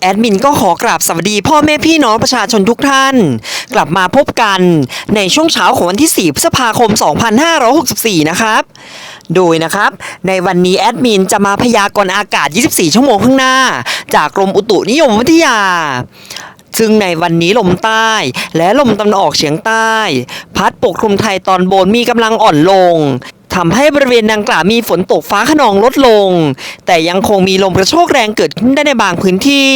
แอดมินก็ขอกราบสวัสดีพ่อแม่พี่น้องประชาชนทุกท่าน กลับมาพบกันในช่วงเช้าของวันที่ 4 พฤษภาคม 2564 นะครับ โดยนะครับ ในวันนี้แอดมินจะมาพยากรณ์อากาศ 24 ชั่วโมงข้างหน้า จากกรมอุตุนิยมวิทยาซึ่งในวันนี้ลมใต้และลมตะวันออกเฉียงใต้ พัดปกคลุมไทยตอนบนมีกำลังอ่อนลง ทำให้บริเวณดังกล่าวมีฝนตกฟ้าขนองลดลง แต่ยังคงมีลมกระโชกแรงเกิดขึ้นได้ในบางพื้นที่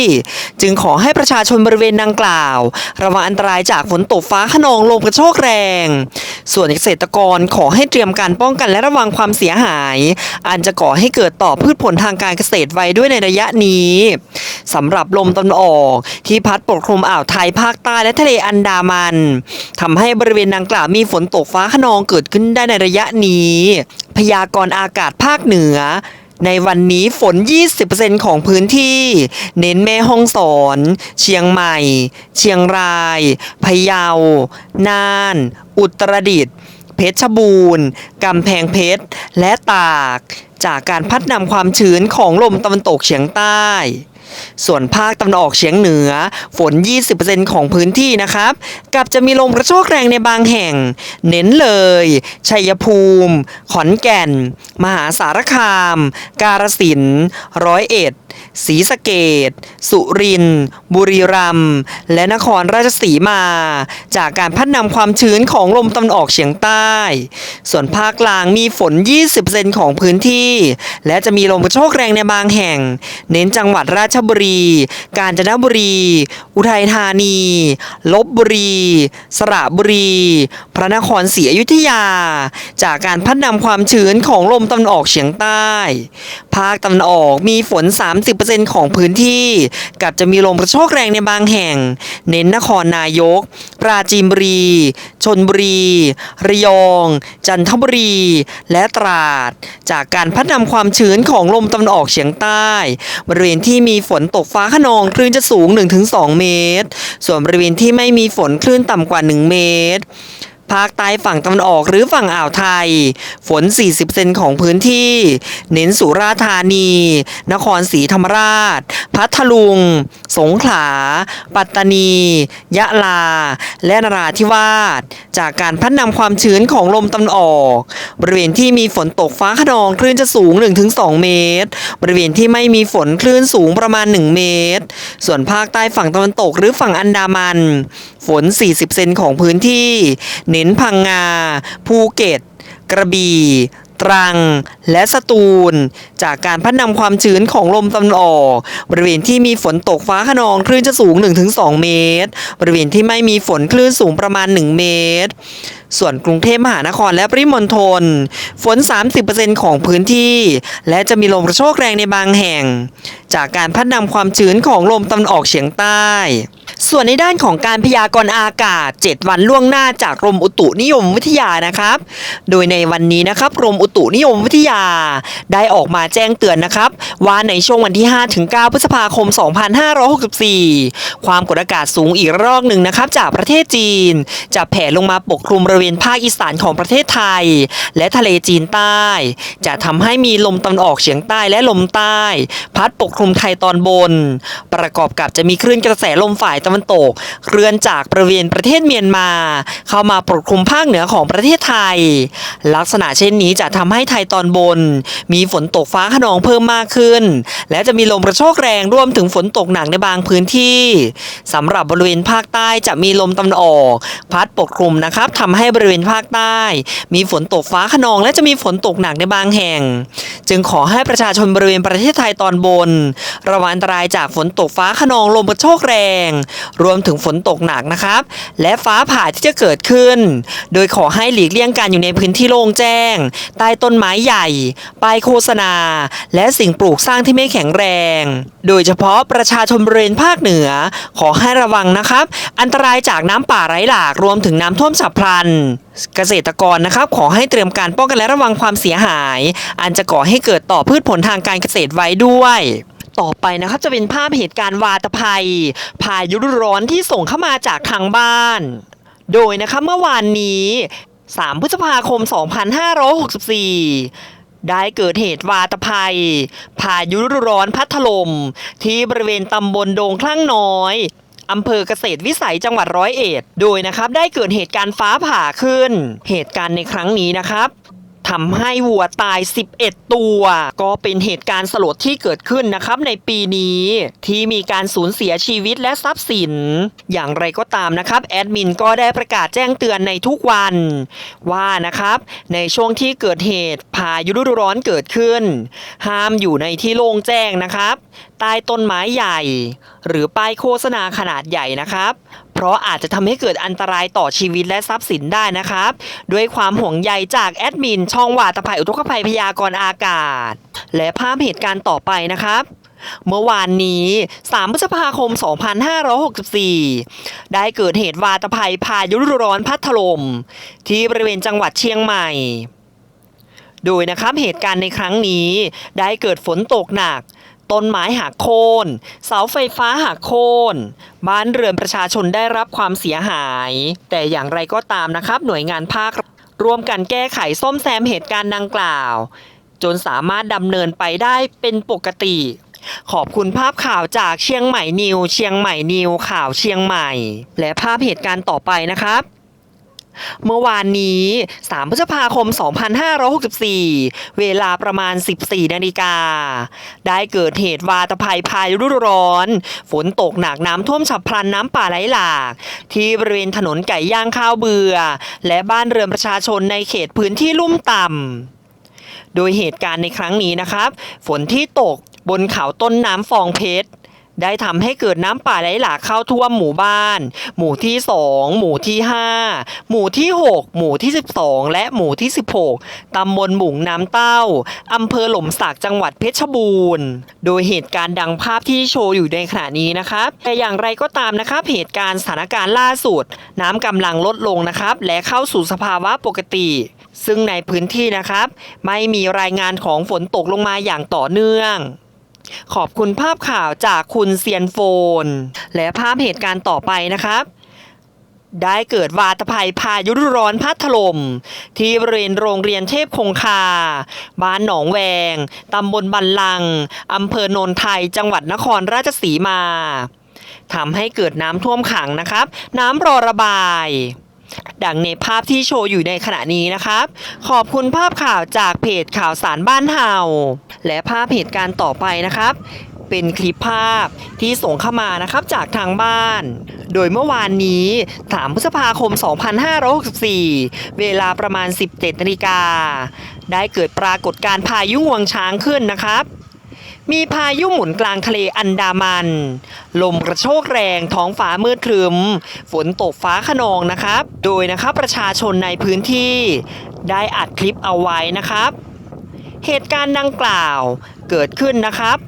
จึงขอให้ประชาชนบริเวณดังกล่าว ระวังอันตรายจากฝนตกฟ้าขนองลมกระโชกแรง ส่วนเกษตรกรขอให้เตรียมการป้องกันและระวังความเสียหาย อันจะก่อให้เกิดต่อพืชผลทางการเกษตรไว้ด้วยในระยะนี้สำหรับลมตะวันออก ที่พัดปกคลุมอ่าวไทยภาคใต้และทะเลอันดามันทำให้บริเวณดังกล่าวมีฝนตกฟ้าขนองเกิดขึ้นได้ในระยะนี้พยากรณ์อากาศภาคเหนือ ในวันนี้ฝน 20%ของพื้นที่ เน้นแม่ฮ่องสอน เชียงใหม่ เชียงราย พะเยา น่าน อุตรดิตถ์เพชรบูรณ์ กำแพงเพชร และตาก จากการพัดนำความชื้นของลมตะวันตกเฉียงใต้ ส่วนภาคตะวันออกเฉียงเหนือ ฝน 20%ของพื้นที่นะครับ กับจะมีลมกระโชกแรงในบางแห่ง เน้นเลย ชัยภูมิ ขอนแก่น มหาสารคาม กาฬสินธุ์ร้อยเอ็ด ศรีสะเกดสุรินทร์บุรีรัมย์และนครราชสีมา จากการพัดนำความชื้นของลมตะวันออกเฉียงใต้ ส่วนภาคกลางมีฝน 20%ของพื้นที่ และจะมีลมกระโชกแรงในบางแห่ง เน้นจังหวัดราชบุรี กาญจนบุรี อุทัยธานี ลบบุรี สระบุรี พระนครศรีอยุธยา จากการพัดนำความชื้นของลมตะวันออกเฉียงใต้ ภาคตะวันออกมีฝน30%ของพื้นที่ กับจะมีลมกระโชกแรงในบางแห่ง เน้นนครนายก ปราจีนบุรี ชนบุรี ระยอง จันทบุรี และตราด จากการพัดนำความชื้นของลมตะวันออกเฉียงใต้ บริเวณที่มีฝนตกฟ้าขนองคลื่นจะสูง 1-2 เมตร ส่วนบริเวณที่ไม่มีฝนคลื่นต่ำกว่า 1 เมตร ภาคใต้ฝั่งตะวันออกหรือฝั่งอ่าวไทย ฝน 40%ของพื้นที่ เน้นสุราษฎร์ธานี นครศรีธรรมราช พัทลุง สงขลา ปัตตานี ยะลา และนราธิวาส จากการพัดนำความชื้นของลมตะวันออก บริเวณที่มีฝนตกฟ้าขนองคลื่นจะสูง 1-2 เมตร บริเวณที่ไม่มีฝนคลื่นสูงประมาณ 1 เมตร ส่วนภาคใต้ฝั่งตะวันตกหรือฝั่งอันดามัน ฝน 40 เซนของพื้นที่เน้นพังงา ภูเก็ต กระบี่ ตรัง และสตูล จากการพัดนำความชื้นของลมตะวันออก บริเวณที่มีฝนตกฟ้าขนองคลื่นจะสูง 1-2 เมตร บริเวณที่ไม่มีฝนคลื่นสูงประมาณ 1 เมตร ส่วนกรุงเทพมหานครและปริมณฑลฝน 30%ของพื้นที่ และจะมีลมกระโชกแรงในบางแห่ง จากการพัดนำความชื้นของลมตะวันออกเฉียงใต้ ส่วนในด้านของการพยากรณ์อากาศ 7 วันล่วงหน้าจากกรมอุตุนิยมวิทยานะครับ โดยในวันนี้นะครับกรมอุตุนิยมวิทยา ได้ออกมาแจ้งเตือนนะครับ ว่าในช่วงวันที่ 5-9 พฤษภาคม 2564 ความกดอากาศสูงอีกรอบหนึ่งนะครับ จากประเทศจีน จะแผ่ลงมาปกคลุมบริเวณริเวณภาคอีสานของประเทศไทย และทะเลจีนใต้ จะทำให้มีลมตะวันออกเฉียงใต้และลมใต้ พัดปกคลุมไทยตอนบน ประกอบกับจะมีคลื่นกระแสลมฝ่ายตะวันตกเคลื่อนจากบริเวณประเทศเมียนมา เข้ามาปกคลุมภาคเหนือของประเทศไทย ลักษณะเช่นนี้จะทำให้ไทยตอนบน มีฝนตกฟ้าขนองเพิ่มมากขึ้น และจะมีลมกระโชกแรงรวมถึงฝนตกหนักในบางพื้นที่สำหรับบริเวณภาคใต้จะมีลมตะวันออก พัดปกคลุมนะครับทำให้บริเวณภาคใต้ มีฝนตกฟ้าขนอง และจะมีฝนตกหนักในบางแห่ง จึงขอให้ประชาชนบริเวณประเทศไทยตอนบน ระวังอันตรายจากฝนตกฟ้าขนองลมกระโชกแรง รวมถึงฝนตกหนักนะครับ และฟ้าผ่าที่จะเกิดขึ้น โดยขอให้หลีกเลี่ยงการอยู่ในพื้นที่โล่งแจ้ง ใต้ต้นไม้ใหญ่ป้ายโฆษณา และสิ่งปลูกสร้างที่ไม่แข็งแรง โดยเฉพาะประชาชนบริเวณภาคเหนือ ขอให้ระวังนะครับ อันตรายจากน้ำป่าไหลหลากรวมถึงน้ำท่วมฉับพลันเกษตรกรนะครับขอให้เตรียมการป้องกันและระวังความเสียหาย อันจะก่อให้เกิดต่อพืชผลทางการเกษตรไว้ด้วยต่อไปนะครับจะเป็นภาพเหตุการณ์วาตภัย พายุร้อนที่ส่งเข้ามาจากทางบ้าน โดยนะครับเมื่อวานนี้ 3 พฤษภาคม 2564 ได้เกิดเหตุวาตภัย พายุร้อนพัดถล่มที่บริเวณตำบลโดงคลั่งน้อย อำเภอเกษตรวิสัยจังหวัดร้อยเอ็ด โดยนะครับได้เกิดเหตุการณ์ฟ้าผ่าขึ้น เหตุการณ์ในครั้งนี้นะครับทำให้วัวตาย 11 ตัว ก็เป็นเหตุการณ์สลดที่เกิดขึ้นนะครับในปีนี้ ที่มีการสูญเสียชีวิตและทรัพย์สิน อย่างไรก็ตามนะครับแอดมินก็ได้ประกาศแจ้งเตือนในทุกวัน ว่านะครับในช่วงที่เกิดเหตุพายุฤดูร้อนเกิดขึ้น ห้ามอยู่ในที่โล่งแจ้งนะครับใต้ต้นไม้ใหญ่ หรือป้ายโฆษณาขนาดใหญ่นะครับ เพราะอาจจะทำให้เกิดอันตรายต่อชีวิตและทรัพย์สินได้นะครับ ด้วยความห่วงใยจากแอดมิน ช่องวาตภัยอุทกภัยพยากรณ์อากาศ และภาพเหตุการณ์ต่อไปนะครับเมื่อวานนี้ 3 พฤษภาคม 2564 ได้เกิดเหตุวาตภัยพายุฤดูร้อนพัดถล่มที่บริเวณจังหวัดเชียงใหม่ โดยนะครับเหตุการณ์ในครั้งนี้ได้เกิดฝนตกหนัก ต้นไม้หักโค่นเสาไฟฟ้าหักโค่นบ้านเรือนประชาชนได้รับความเสียหาย แต่อย่างไรก็ตามนะครับ หน่วยงานภาคร่วมกันแก้ไขซ่อมแซมเหตุการณ์ดังกล่าว จนสามารถดำเนินไปได้เป็นปกติ ขอบคุณภาพข่าวจากเชียงใหม่นิว เชียงใหม่นิวข่าวเชียงใหม่ และภาพเหตุการณ์ต่อไปนะครับ เมื่อวานนี้ 3 พฤษภาคม 2564 เวลาประมาณ 14 นาฬิกา ได้เกิดเหตุวาตภัยพายุฤดูร้อน ฝนตกหนักน้ำท่วมฉับพลันน้ำป่าไหลหลาก ที่บริเวณถนนไก่ย่างข้าวเบือและบ้านเรือนประชาชนในเขตพื้นที่ลุ่มต่ำ โดยเหตุการณ์ในครั้งนี้นะครับ ฝนที่ตกบนเขาต้นน้ำฟองเพชร ได้ทำให้เกิดน้ำป่าไหลหลากเข้าท่วมหมู่บ้าน หมู่ที่ 2 หมู่ที่ 5 หมู่ที่ 6 หมู่ที่ 12 และหมู่ที่ 16 ตำบลหมุงน้ำเต้าอำเภอหล่มสักจังหวัดเพชรบูรณ์ โดยเหตุการณ์ดังภาพที่โชว์อยู่ในขณะนี้นะครับแต่อย่างไรก็ตามนะครับเหตุการณ์สถานการณ์ล่าสุด น้ำกำลังลดลงนะครับ และเข้าสู่สภาวะปกติ ซึ่งในพื้นที่นะครับ ไม่มีรายงานของฝนตกลงมาอย่างต่อเนื่อง ขอบคุณภาพข่าวจากคุณเซียนโฟน และภาพเหตุการณ์ต่อไปนะครับได้เกิดวาตภัยพายุร้อนพัดถล่มที่บริเวณโรงเรียนเทพคงคา บ้านหนองแวง ตำบลบันลัง อำเภอโนนไทย จังหวัดนครราชสีมา ทำให้เกิดน้ำท่วมขังนะครับ น้ำรอระบาย ดังในภาพที่โชว์อยู่ในขณะนี้นะครับ ขอบคุณภาพข่าวจากเพจข่าวสารบ้านเฮาและภาพเหตุการณ์ต่อไปนะครับ เป็นคลิปภาพที่ส่งเข้ามานะครับจากทางบ้าน โดยเมื่อวานนี้3พฤษภาคม 2564 เวลาประมาณ 17นาฬิกาได้เกิดปรากฏการณ์พายุงวงช้างขึ้นนะครับ มีพายุหมุนกลางทะเลอันดามัน ลมกระโชกแรงท้องฟ้ามืดครึม ฝนตกฟ้าขนองนะครับ โดยนะครับประชาชนในพื้นที่ได้อัดคลิปเอาไว้นะครับ เหตุการณ์ดังกล่าวเกิดขึ้นนะครับ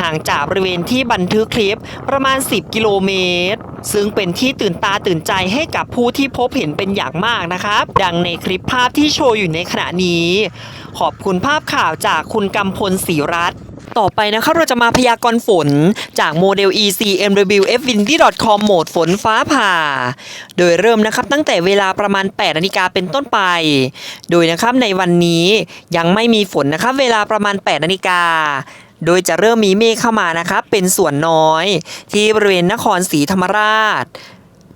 ห่างจากบริเวณที่บันทึกคลิปประมาณ 10 กิโลเมตร ซึ่งเป็นที่ตื่นตาตื่นใจให้กับผู้ที่พบเห็นเป็นอย่างมากนะครับ ดังในคลิปภาพที่โชว์อยู่ในขณะนี้ ขอบคุณภาพข่าวจากคุณกำพลศรีรัตน์ ต่อไปนะครับเราจะมาพยากรณ์ฝนจากโมเดล EC MW f w i n d y com โหมดฝนฟ้าผ่า โดยเริ่มนะครับตั้งแต่เวลาประมาณ8นาฬิกาเป็นต้นไป โดยนะครับในวันนี้ยังไม่มีฝนนะครับเวลาประมาณ8นาฬิกาโดยจะเริ่มมีเมฆเข้ามานะครับเป็นส่วนน้อย ที่บริเวณนครศรีธรรมราช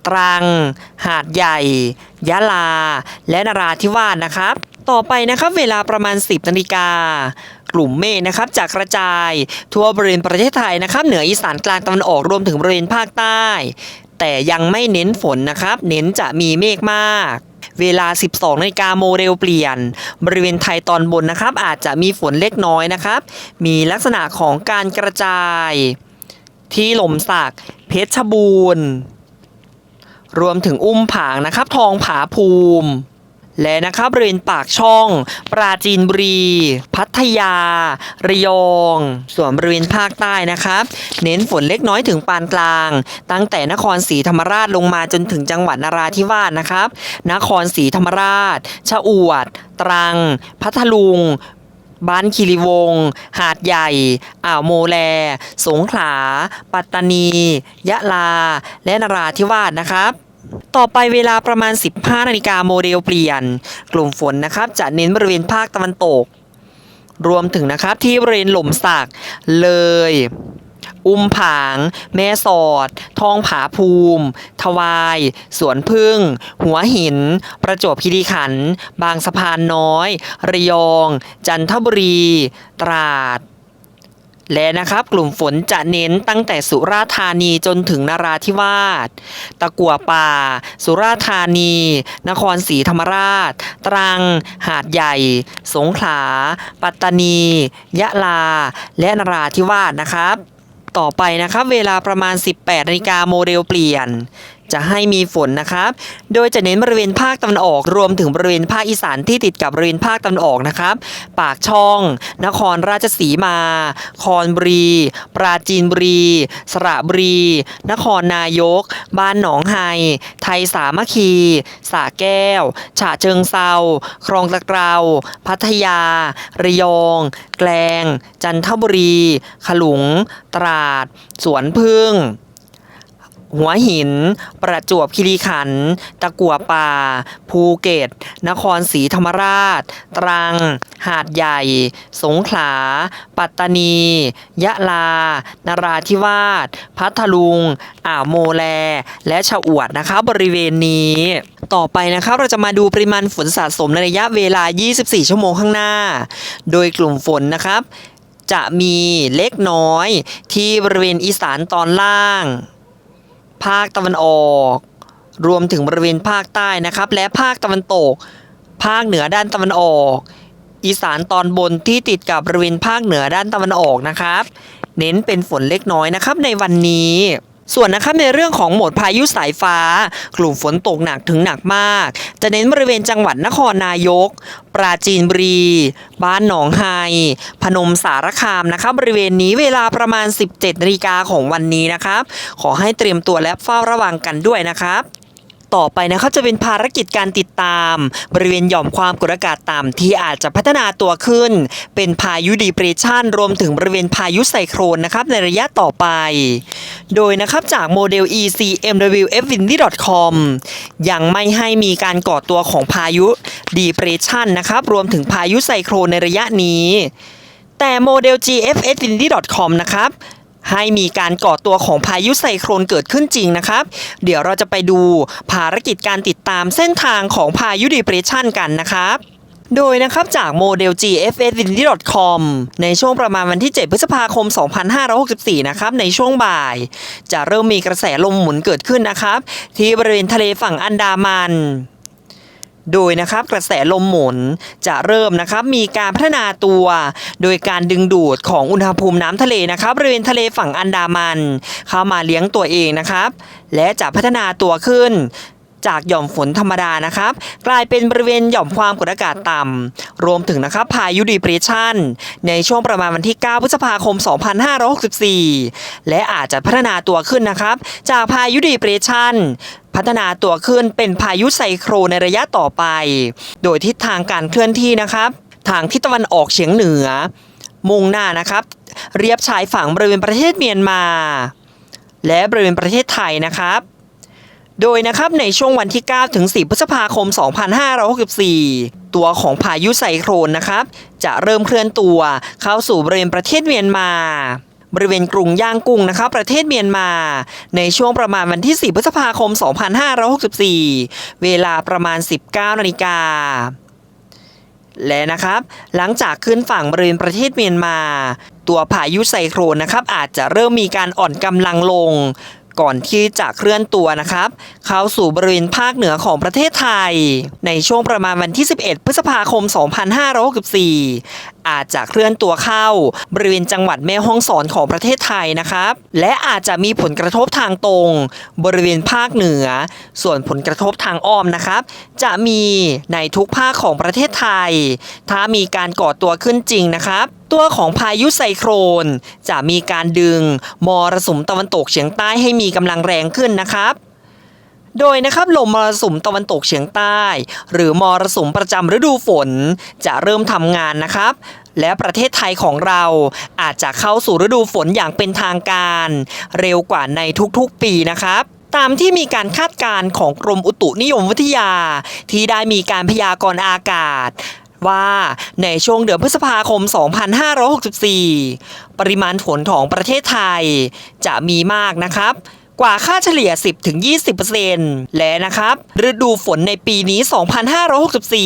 ตรัง หาดใหญ่ ยะลา และนราธิวาสนะครับ ต่อไปนะครับเวลาประมาณ 10นาฬิกา กลุ่มเมฆนะครับจะกระจายทั่วบริเวณประเทศไทยนะครับ เหนืออีสานกลางตะวันออกรวมถึงบริเวณภาคใต้ แต่ยังไม่เน้นฝนนะครับ เน้นจะมีเมฆมาก เวลา 12นาฬิกาโมเดลเปลี่ยน บริเวณไทยตอนบนนะครับ อาจจะมีฝนเล็กน้อยนะครับ มีลักษณะของการกระจายที่หล่มสักเพชรบูรณ์ รวมถึงอุ้มผางนะครับ ทองผาภูมิ และนะครับบริเวณปากช่อง ปราจีนบุรี พัทยา ระยอง ส่วนบริเวณภาคใต้นะครับ เน้นฝนเล็กน้อยถึงปานกลาง ตั้งแต่นครศรีธรรมราชลงมาจนถึงจังหวัดนราธิวาสนะครับ นครศรีธรรมราช ชะอวด ตรัง พัทลุงบ้านคีรีวงศหาดใหญ่ อ่าวโมแล สงขลา ปัตตานี ยะลา และนราธิวาสนะครับ ต่อไปเวลาประมาณ 15นาฬิกาโมเดลเปลี่ยน กลุ่มฝนนะครับจะเน้นบริเวณภาคตะวันตก รวมถึงนะครับที่บริเวณหล่มสักเลย อุ้มผาง แม่สอด ทองผาภูมิ ทวาย สวนพึ่ง หัวหิน ประจวบคีรีขันธ์บางสะพานน้อย ระยอง จันทบุรี ตราด และนะครับกลุ่มฝนจะเน้นตั้งแต่สุราษฎร์ธานีจนถึงนราธิวาส ตะกัวป่า สุราษฎร์ธานี นครศรีธรรมราช ตรัง หาดใหญ่ สงขลา ปัตตานี ยะลา และนราธิวาสนะครับ ต่อไปนะครับเวลาประมาณ 18นาฬิกาโมเดลเปลี่ยน จะให้มีฝนนะครับ โดยจะเน้นบริเวณภาคตะวันออกรวมถึงบริเวณภาคอีสานที่ติดกับบริเวณภาคตะวันออกนะครับ ปากช่อง นครราชสีมา คอนบุรี ปราจีนบุรี สระบุรี นครนายก บ้านหนองไฮ ไทยสามัคคีสระแก้ว ฉะเชิงเซา คลองตะเกราพัทยา ระยอง แกลง จันทบุรี ขลุง ตราด สวนพึ่ง หัวหิน ประจวบคีรีขันธ์ตะกัวป่า ภูเก็ต นครศรีธรรมราช ตรัง หาดใหญ่ สงขลา ปัตตานี ยะลา นราธิวาส พัทลุง อ่าวโมแล และชะอวดนะคะบริเวณนี้ ต่อไปนะครับเราจะมาดูปริมาณฝนสะสมในระยะเวลา 24 ชั่วโมงข้างหน้า โดยกลุ่มฝนนะครับจะมีเล็กน้อยที่บริเวณอีสานตอนล่าง ภาคตะวันออก รวมถึงบริเวณภาคใต้นะครับ และภาคตะวันตก ภาคเหนือด้านตะวันออก อีสานตอนบนที่ติดกับบริเวณภาคเหนือด้านตะวันออกนะครับ เน้นเป็นฝนเล็กน้อยนะครับในวันนี้ ส่วนนะคะในเรื่องของโหมดพายุสายฟ้า กลุ่มฝนตกหนักถึงหนักมาก จะเน้นบริเวณจังหวัดนครนายก ปราจีนบุรี บ้านหนองไฮพนมสารคามนะคะบบริเวณนี้เวลาประมาณ 17นาฬิกาของวันนี้นะครับ ขอให้เตรียมตัวและเฝ้าระวังกันด้วยนะครับ ต่อไปนะครับจะเป็นภารกิจการติดตาม บริเวณหย่อมความกดอากาศต่ำที่อาจจะพัฒนาตัวขึ้น เป็นพายุดีเพรสชันรวมถึงบริเวณพายุไซโครนนะครับในระยะต่อไป โดยนะครับจากโมเดล ECMWFWindy.com ยังไม่ให้มีการก่อตัวของพายุดีเพรสชันนะครับรวมถึงพายุไซโครนในระยะนี้ แต่โมเดล GFSindy.com นะครับ ให้มีการก่อตัวของพายุไซโครนเกิดขึ้นจริงนะครับ เดี๋ยวเราจะไปดูภารกิจการติดตามเส้นทางของพายุดีเพรสชันกันนะครับโดยนะครับจากโมเดล GFSindy.com ในช่วงประมาณวันที่ 7 พฤษภาคม 2564 นะครับในช่วงบ่าย จะเริ่มมีกระแสลมหมุนเกิดขึ้นนะครับ ที่บริเวณทะเลฝั่งอันดามัน โดยนะครับกระแสลมหมุนจะเริ่มนะครับมีการพัฒนาตัว โดยการดึงดูดของอุณหภูมิน้ำทะเลนะครับบริเวณทะเลฝั่งอันดามัน เข้ามาเลี้ยงตัวเองนะครับ และจะพัฒนาตัวขึ้นจากหย่อมฝนธรรมดานะครับ กลายเป็นบริเวณหย่อมความกดอากาศต่ำรวมถึงนะครับพายุดีเพรสชันในช่วงประมาณวันที่ 9 พฤษภาคม 2564 และอาจจะพัฒนาตัวขึ้นนะครับ จากพายุดีเพรสชัน พัฒนาตัวขึ้นเป็นพายุไซโครในระยะต่อไป โดยทิศทางการเคลื่อนที่นะครับ ทางทิศตะวันออกเฉียงเหนือ มุ่งหน้านะครับ เรียบชายฝั่งบริเวณประเทศเมียนมา และบริเวณประเทศไทยนะครับ โดยนะครับในช่วงวันที่ 9 ถึง10พฤษภาคม 2564 ตัวของพายุไซโครนนะครับ จะเริ่มเคลื่อนตัวเข้าสู่บริเวณประเทศเมียนมา บริเวณกรุงย่างกุ้งนะคะประเทศเมียนมา ในช่วงประมาณวันที่ 4 พฤษภาคม 2564 เวลาประมาณ 19 นาฬิกาและนะครับ หลังจากขึ้นฝั่งบริเวณประเทศเมียนมา ตัวพายุไซโครนนะครับ อาจจะเริ่มมีการอ่อนกำลังลง ก่อนที่จะเคลื่อนตัวนะครับ เข้าสู่บริเวณภาคเหนือของประเทศไทย ในช่วงประมาณวันที่ 11 พฤษภาคม 2564 อาจจะเคลื่อนตัวเข้าบริเวณจังหวัดแม่ฮ่องสอนของประเทศไทยนะครับ และอาจจะมีผลกระทบทางตรง บริเวณภาคเหนือ ส่วนผลกระทบทางอ้อมนะครับ จะมีในทุกภาคของประเทศไทย ถ้ามีการก่อตัวขึ้นจริงนะครับ ตัวของพายุไซโครน จะมีการดึงมรสุมตะวันตกเฉียงใต้ให้มีกำลังแรงขึ้นนะครับโดยนะครับลมมรสุมตะวันตกเฉียงใต้ หรือมรสุมประจำฤดูฝน จะเริ่มทำงานนะครับ และประเทศไทยของเราอาจจะเข้าสู่ฤดูฝนอย่างเป็นทางการ เร็วกว่าในทุกๆปีนะครับ ตามที่มีการคาดการณ์ของกรมอุตุนิยมวิทยา ที่ได้มีการพยากรณ์อากาศ ว่าในช่วงเดือนพฤษภาคม 2564 ปริมาณฝนของประเทศไทยจะมีมากนะครับกว่าค่าเฉลี่ย 10-20%และนะครับ ฤดูฝนในปีนี้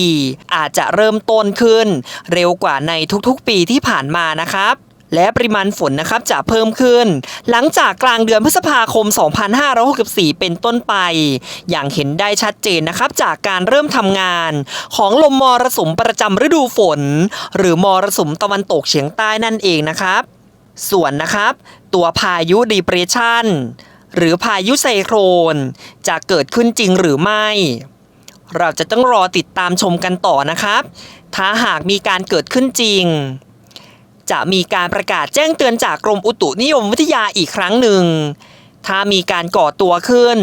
2564 อาจจะเริ่มต้นขึ้น เร็วกว่าในทุกๆปีที่ผ่านมานะครับ และปริมาณฝนนะครับจะเพิ่มขึ้น หลังจากกลางเดือนพฤษภาคม 2564 เป็นต้นไป อย่างเห็นได้ชัดเจนนะครับจากการเริ่มทำงานของลมมรสุมประจำฤดูฝน หรือมรสุมตะวันตกเฉียงใต้นั่นเองนะครับ ส่วนนะครับ ตัวพายุดีเปรชันหรือพายุไซโครน จะเกิดขึ้นจริงหรือไม่ เราจะต้องรอติดตามชมกันต่อนะครับ ถ้าหากมีการเกิดขึ้นจริง จะมีการประกาศแจ้งเตือนจากกรมอุตุนิยมวิทยาอีกครั้งหนึ่ง ถ้ามีการก่อตัวขึ้น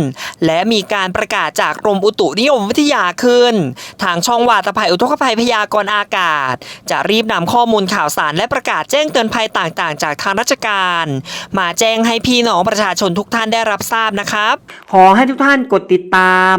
และมีการประกาศจากกรมอุตุนิยมวิทยาขึ้น ทางช่องวาตภัยอุทกภัยพยากรณ์อากาศ จะรีบนำข้อมูลข่าวสารและประกาศแจ้งเตือนภัยต่างๆ จากทางราชการ มาแจ้งให้พี่น้องประชาชนทุกท่านได้รับทราบนะครับ ขอให้ทุกท่านกดติดตาม